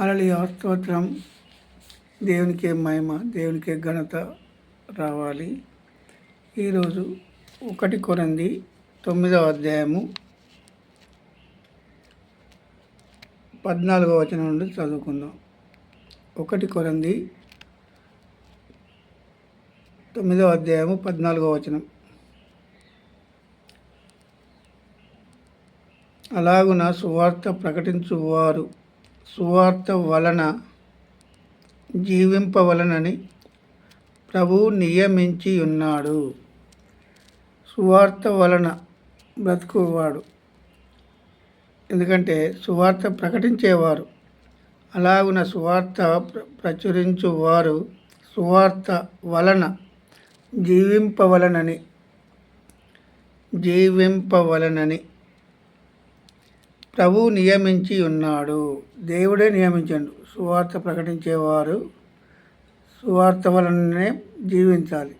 అలలి స్తోత్రం దేవునికే మహిమ దేవునికే ఘనత రావాలి. ఈరోజు ఒకటి కొరంది తొమ్మిదవ అధ్యాయము పద్నాలుగవ వచనం నుండి చదువుకుందాం. ఒకటి కొరంది తొమ్మిదవ అధ్యాయము పద్నాలుగవ వచనం. అలాగున సువార్త ప్రకటించువారు సువార్త వలన జీవింపవలనని ప్రభువు నియమించి ఉన్నాడు సువార్త వలన బ్రతుకువాడు. ఎందుకంటే సువార్త ప్రకటించేవారు అలాగున సువార్త ప్ర ప్రచురించువారు సువార్త వలన జీవింపవలనని జీవింపవలనని ప్రభు నియమించి ఉన్నాడు. దేవుడే నియమించాడు. సువార్త ప్రకటించేవారు సువార్త వలననే జీవించాలి.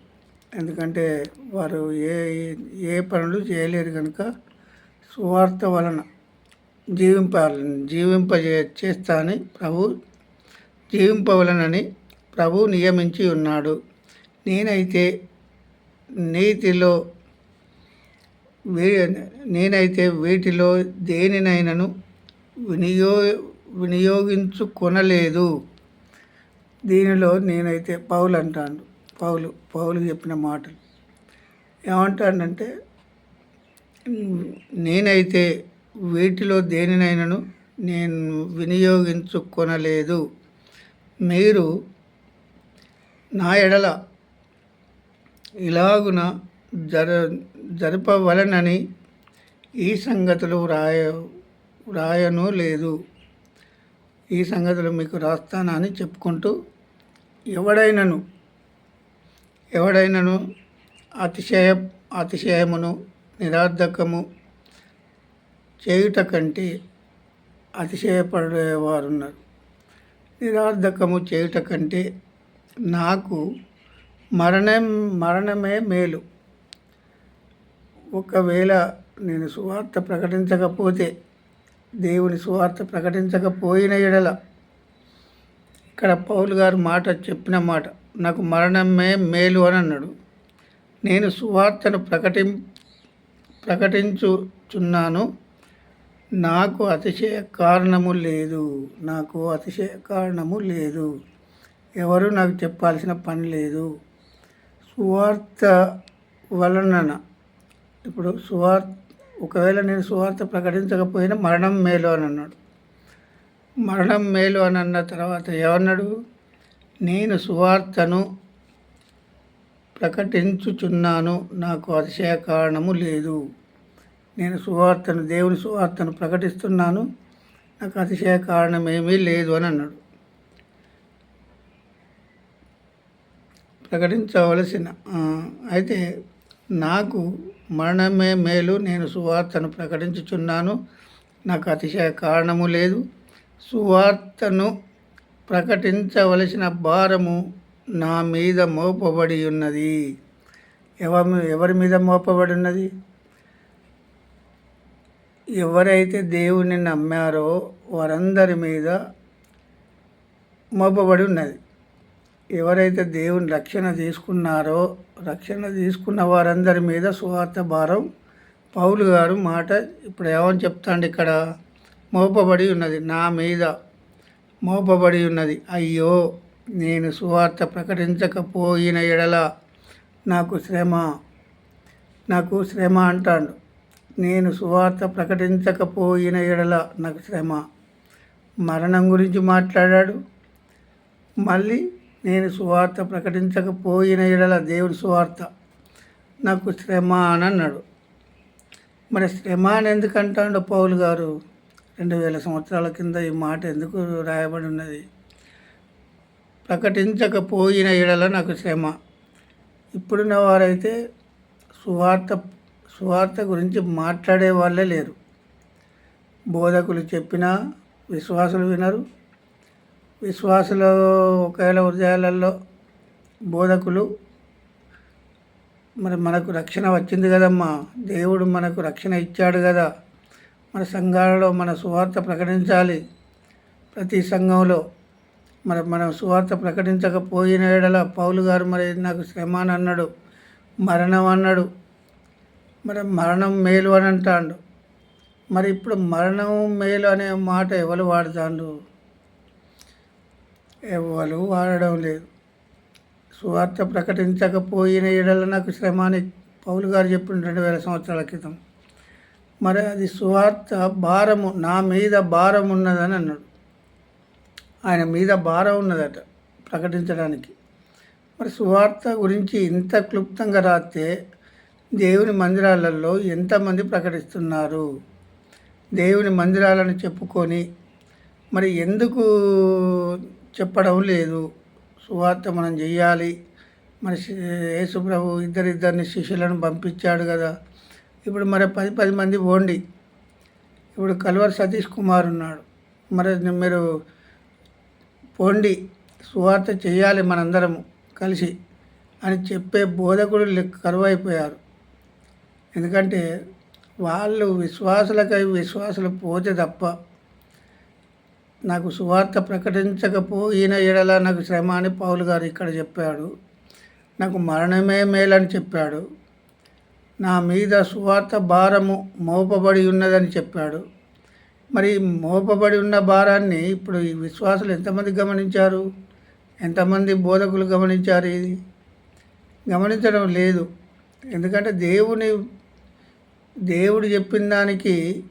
ఎందుకంటే వారు ఏ ఏ పనులు చేయలేరు కనుక సువార్త వలన జీవింపాలి. జీవింపజే చేస్తా అని ప్రభు జీవింపవలనని ప్రభు నియమించి ఉన్నాడు. నేనైతే నీతిలో నేనైతే వీటిలో దేనినైనను వినియో వినియోగించుకొనలేదు. దీనిలో నేనైతే పౌలు అంటాను పౌలు పౌలు చెప్పిన మాటలు. ఏమంటాడంటే నేనైతే వీటిలో దేనినైనను నేను వినియోగించుకొనలేదు. మీరు నా ఎడల ఇలాగున జర జరపవలనని ఈ సంగతులు వ్రాయ వ్రాయను లేదు. ఈ సంగతులు మీకు రాస్తానని చెప్పుకుంటూ ఎవడైనను ఎవడైనను అతిశయ అతిశయమును నిరార్థకము చేయుట కంటే అతిశయపడేవారున్నారు. నిరార్థకము చేయుట కంటే నాకు మరణం మరణమే మేలు. ఒకవేళ నేను సువార్త ప్రకటించకపోతే దేవుని సువార్త ప్రకటించకపోయిన ఎడల ఇక్కడ పౌలు గారు మాట చెప్పిన మాట నాకు మరణమే మేలు అని అన్నాడు. నేను సువార్తను ప్రకటి ప్రకటించుచున్నాను. నాకు అతిశయ కారణము లేదు. నాకు అతిశయ కారణము లేదు. ఎవరు నాకు చెప్పాల్సిన పని లేదు. సువార్త వలన ఇప్పుడు సువార్త ఒకవేళ నేను సువార్త ప్రకటించకపోయినా మరణం మేలు అని అన్నాడు. మరణం మేలు అని అన్న తర్వాత ఏమన్నాడు? నేను సువార్తను ప్రకటించుచున్నాను నాకు అతిశయ కారణము లేదు. నేను సువార్తను దేవుని సువార్తను ప్రకటిస్తున్నాను నాకు అతిశయ కారణం ఏమీ లేదు అని అన్నాడు. ప్రకటించవలసిన అయితే నాకు మరణమే మేలు. నేను సువార్తను ప్రకటించుచున్నాను. నాకు అతిశయ కారణము లేదు. సువార్తను ప్రకటించవలసిన భారము నా మీద మోపబడి ఉన్నది. ఎవరి ఎవరి మీద మోపబడి ఉన్నది? ఎవరైతే దేవుని నమ్మారో వారందరి మీద మోపబడి ఉన్నది. ఎవరైతే దేవుని రక్షణ తీసుకున్నారో రక్షణ తీసుకున్న వారందరి మీద సువార్త భారం. పౌలు గారు మాట ఇప్పుడు ఏమని చెప్తాండి ఇక్కడ? మోపబడి ఉన్నది నా మీద. మోపబడి ఉన్నది. అయ్యో నేను సువార్త ప్రకటించకపోయిన ఎడల నాకు శ్రమ. నాకు శ్రమ అంటాడు. నేను సువార్త ప్రకటించకపోయిన ఎడల నాకు శ్రమ. మరణం గురించి మాట్లాడాడు. మళ్ళీ నేను సువార్త ప్రకటించకపోయిన ఎడల దేవుని సువార్త నాకు శ్రమ అని అన్నాడు మరి శ్రమ అని ఎందుకు అంటాడు పౌలు గారు? రెండు వేల సంవత్సరాల కింద ఈ మాట ఎందుకు రాయబడి ఉన్నది? ప్రకటించకపోయిన ఎడల నాకు శ్రమ. ఇప్పుడున్న వారైతే సువార్త సువార్త గురించి మాట్లాడే వాళ్ళే లేరు. బోధకులు చెప్పినా విశ్వాసులు వినరు విశ్వాసులు ఒకవేళ హృదయాలలో బోధకులు మరి మనకు రక్షణ వచ్చింది కదమ్మా. దేవుడు మనకు రక్షణ ఇచ్చాడు కదా. మన సంఘాలలో మన సువార్త ప్రకటించాలి. ప్రతి సంఘంలో మరి మనం సువార్త ప్రకటించకపోయిన ఏడల పౌలు గారు మరి నాకు శ్రమ అని అన్నాడు మరణం అన్నాడు. మరి మరణం మేలు అని అంటాడు. మరి ఇప్పుడు మరణం మేలు అనే మాట ఎవరు వాడుతాండు ఎవరు వాడడం లేదు. సువార్త ప్రకటించకపోయిన ఎడల నాకు శ్రమ అని పౌలు గారు చెప్పిన రెండు వేల సంవత్సరాల క్రితం. మరి అది సువార్త భారము నా మీద భారం ఉన్నదని అన్నాడు. ఆయన మీద భారం ఉన్నదట ప్రకటించడానికి. మరి సువార్త గురించి ఇంత క్లుప్తంగా రాస్తే దేవుని మందిరాలలో ఎంతమంది ప్రకటిస్తున్నారు? దేవుని మందిరాలను చెప్పుకొని మరి ఎందుకు చెప్పడం లేదు. సువార్త మనం చెయ్యాలి. మరి యేసుప్రభు ఇద్దరిద్దరిని శిష్యులను పంపించాడు కదా. ఇప్పుడు మరి పది పది మంది పోండి. ఇప్పుడు కల్వర్ సతీష్ కుమార్ ఉన్నాడు. మరి మీరు పోండి. సువార్త చేయాలి మనందరము కలిసి అని చెప్పే బోధకుడు కరువైపోయారు. ఎందుకంటే వాళ్ళు విశ్వాసులకై విశ్వాసులు పోతే తప్ప నాకు సువార్త ప్రకటించకపోయిన ఎడల నాకు శ్రమ అని పౌలు గారు ఇక్కడ చెప్పాడు. నాకు మరణమే మేలని చెప్పాడు. నా మీద సువార్త భారము మోపబడి ఉన్నదని చెప్పాడు. మరి మోపబడి ఉన్న భారాన్ని ఇప్పుడు ఈ విశ్వాసులు ఎంతమంది గమనించారు? ఎంతమంది బోధకులు గమనించారు ఇది? గమనించడం లేదు. ఎందుకంటే దేవుని దేవుడు చెప్పిన దానికి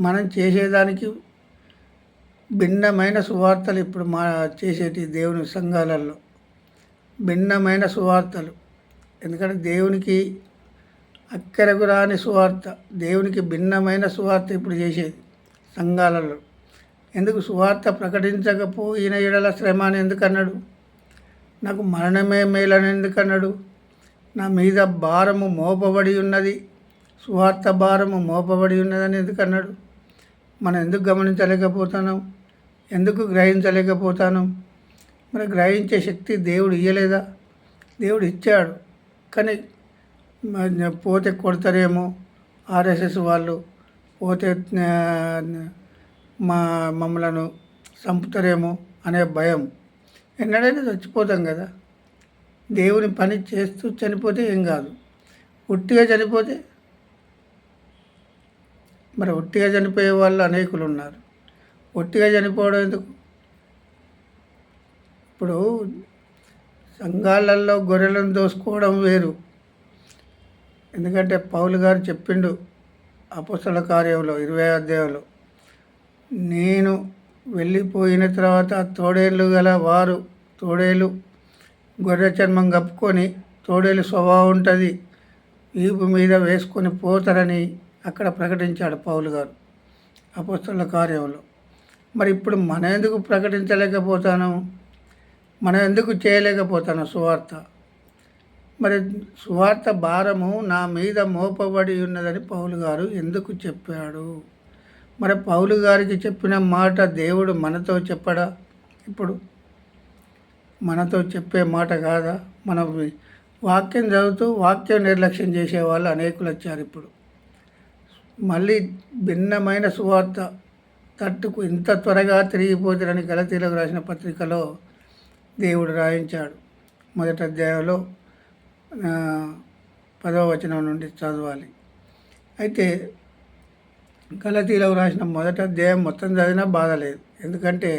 మనం చేసేదానికి భిన్నమైన సువార్తలు ఇప్పుడు మా చేసేటి దేవుని సంఘాలలో. భిన్నమైన సువార్తలు. ఎందుకంటే దేవునికి అక్కరకు రాని సువార్త దేవునికి భిన్నమైన సువార్త ఇప్పుడు చేసేది సంఘాలలో. ఎందుకు సువార్త ప్రకటించకపోయిన ఎడల శ్రమ అని ఎందుకన్నాడు? నాకు మరణమే మేలని ఎందుకన్నాడు? నా మీద భారము మోపబడి ఉన్నది సువార్త భారము మోపబడి ఉన్నదని ఎందుకన్నాడు? మనం ఎందుకు గమనించలేకపోతున్నాం? ఎందుకు గ్రహించలేకపోతాను? మరి గ్రహించే శక్తి దేవుడు ఇయ్యలేదా? దేవుడు ఇచ్చాడు. కానీ పోతే కొడతారేమో ఆర్ఎస్ఎస్ వాళ్ళు. పోతే మా మమ్మలను చంపుతారేమో అనే భయం. ఎన్నడైనా చచ్చిపోతాం కదా. దేవుని పని చేస్తూ చనిపోతే ఏం కాదు. ఉట్టిగా చనిపోతే మరి ఉట్టిగా చనిపోయే వాళ్ళు అనేకులు ఉన్నారు ఒట్టిగా చనిపోవడం ఎందుకు? ఇప్పుడు సంఘాలలో గొర్రెలను దోసుకోవడం వేరు. ఎందుకంటే పౌలు గారు చెప్పిండు అపుస్తల కార్యంలో ఇరవై అధ్యాయంలో నేను వెళ్ళిపోయిన తర్వాత తోడేళ్ళు గల వారు తోడేలు గొర్రె చర్మం కప్పుకొని తోడేలు స్వభావం ఉంటుంది వీపు మీద వేసుకొని పోతారని అక్కడ ప్రకటించాడు పౌలు గారు అపుస్తల కార్యంలో. మరి ఇప్పుడు మన ఎందుకు ప్రకటించలేకపోతాను? మనం ఎందుకు చేయలేకపోతాను సువార్త? మరి సువార్త భారము నా మీద మోపబడి ఉన్నదని పౌలు గారు ఎందుకు చెప్పాడు? మరి పౌలు గారికి చెప్పిన మాట దేవుడు మనతో చెప్పడా? ఇప్పుడు మనతో చెప్పే మాట కాదా? మనం వాక్యం చదువుతూ వాక్యం నిర్లక్ష్యం చేసే వాళ్ళు అనేకులు వచ్చారు ఇప్పుడు. మళ్ళీ భిన్నమైన సువార్త తట్టుకు ఇంత త్వరగా తిరిగిపోతారని గలతీలకు రాసిన పత్రికలో దేవుడు రాయించాడు. మొదటి అధ్యాయంలో పదవ వచనం నుండి చదవాలి. అయితే గలతీలకు రాసిన మొదటి అధ్యాయం మొత్తం చదివినా బాధ లేదు. ఎందుకంటే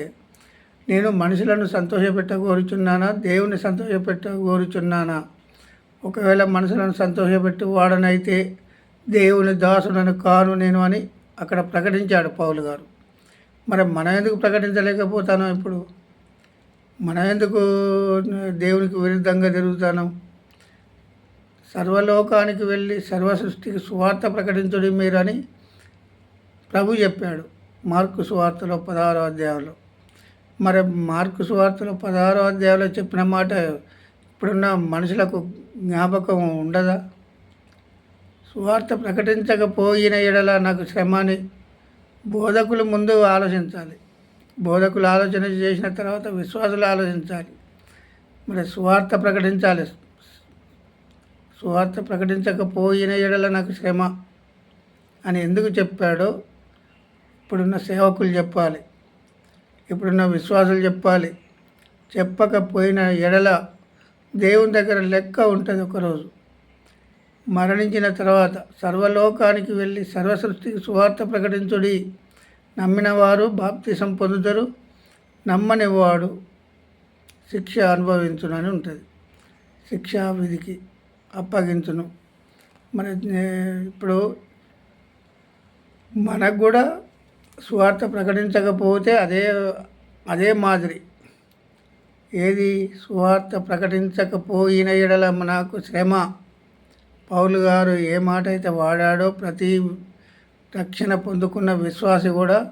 నేను మనుషులను సంతోషపెట్ట కోరుచున్నానా దేవుని సంతోషపెట్ట కోరుచున్నానా ఒకవేళ మనుషులను సంతోషపెట్టి వాడనైతే దేవుని దాసుడను కాను నేను అని అక్కడ ప్రకటించాడు పౌలు గారు. మరి మనం ఎందుకు ప్రకటించలేకపోతాను ఇప్పుడు? మనం ఎందుకు దేవునికి విరుద్ధంగా తిరుగుతాను? సర్వలోకానికి వెళ్ళి సర్వ సృష్టికి సువార్త మీరు మీరని ప్రభు చెప్పాడు మార్కు సువార్తలో పదహారో అధ్యాయంలో. మరి మార్కు సువార్తలో పదహారో అధ్యాయంలో చెప్పిన మాట ఇప్పుడున్న మనుషులకు జ్ఞాపకం ఉండదా? సువార్త ప్రకటించకపోయిన ఎడల నాకు శ్రమని బోధకులు ముందు ఆలోచించాలి. బోధకులు ఆలోచన చేసిన తర్వాత విశ్వాసులు ఆలోచించాలి. మరి సువార్త ప్రకటించాలి. సువార్త ప్రకటించకపోయిన ఎడల నాకు శ్రమ అని ఎందుకు చెప్పాడో ఇప్పుడున్న సేవకులు చెప్పాలి. ఇప్పుడున్న విశ్వాసాలు చెప్పాలి. చెప్పకపోయిన ఎడల దేవుని దగ్గర లెక్క ఉంటుంది ఒకరోజు. మరణించిన తర్వాత సర్వలోకానికి వెళ్ళి సర్వ సృష్టికి సువార్త ప్రకటించుడి. నమ్మిన వారు బాప్తిసం పొందుతారు నమ్మని వాడు శిక్ష అనుభవించునని ఉంటుంది. శిక్షా విధికి అప్పగించును. మరి ఇప్పుడు మనకు కూడా స్వార్థ ప్రకటించకపోతే అదే అదే మాదిరి. ఏది స్వార్థ ప్రకటించకపోయిన ఎడల నాకు శ్రమ పౌలు గారు ఏ మాట అయితే వాడాడో ప్రతి రక్షణ పొందుకున్న విశ్వాసి కూడా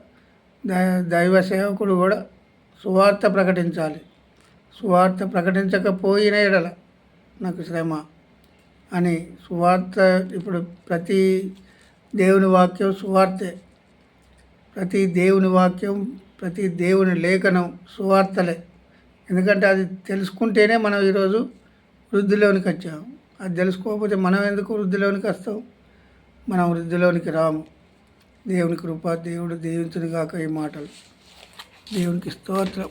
దైవ సేవకుడు కూడా సువార్త ప్రకటించాలి. సువార్త ప్రకటించకపోయిన ఎడల నాకు శ్రమ అని సువార్త ఇప్పుడు ప్రతి దేవుని వాక్యం సువార్తే. ప్రతి దేవుని వాక్యం ప్రతి దేవుని లేఖనం సువార్తలే. ఎందుకంటే అది తెలుసుకుంటేనే మనం ఈరోజు వృద్ధిలోనికి వచ్చాము అది తెలుసుకోకపోతే మనం ఎందుకు వృద్ధిలోనికి వస్తాం మనం వృద్ధిలోనికి రాము. దేవుని కృప దేవుడు దీవించును ఈ మాటలు. దేవునికి స్తోత్రం.